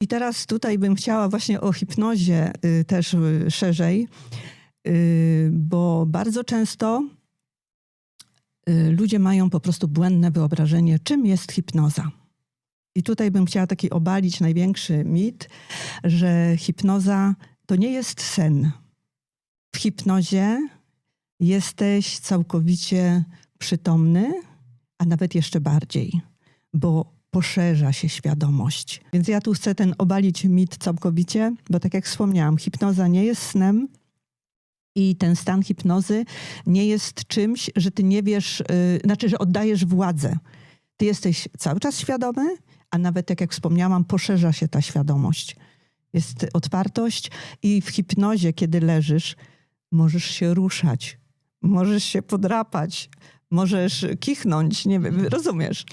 I teraz tutaj bym chciała właśnie o hipnozie y, też y, szerzej, y, bo bardzo często ludzie mają po prostu błędne wyobrażenie, czym jest hipnoza. I tutaj bym chciała taki obalić największy mit, że hipnoza to nie jest sen. W hipnozie jesteś całkowicie przytomny, a nawet jeszcze bardziej, bo poszerza się świadomość. Więc ja tu chcę ten obalić mit całkowicie, bo tak jak wspomniałam, hipnoza nie jest snem i ten stan hipnozy nie jest czymś, że ty nie wiesz, yy, znaczy, że oddajesz władzę. Ty jesteś cały czas świadomy, a nawet, tak jak wspomniałam, poszerza się ta świadomość. Jest otwartość i w hipnozie, kiedy leżysz, możesz się ruszać, możesz się podrapać, możesz kichnąć, nie wiem, rozumiesz?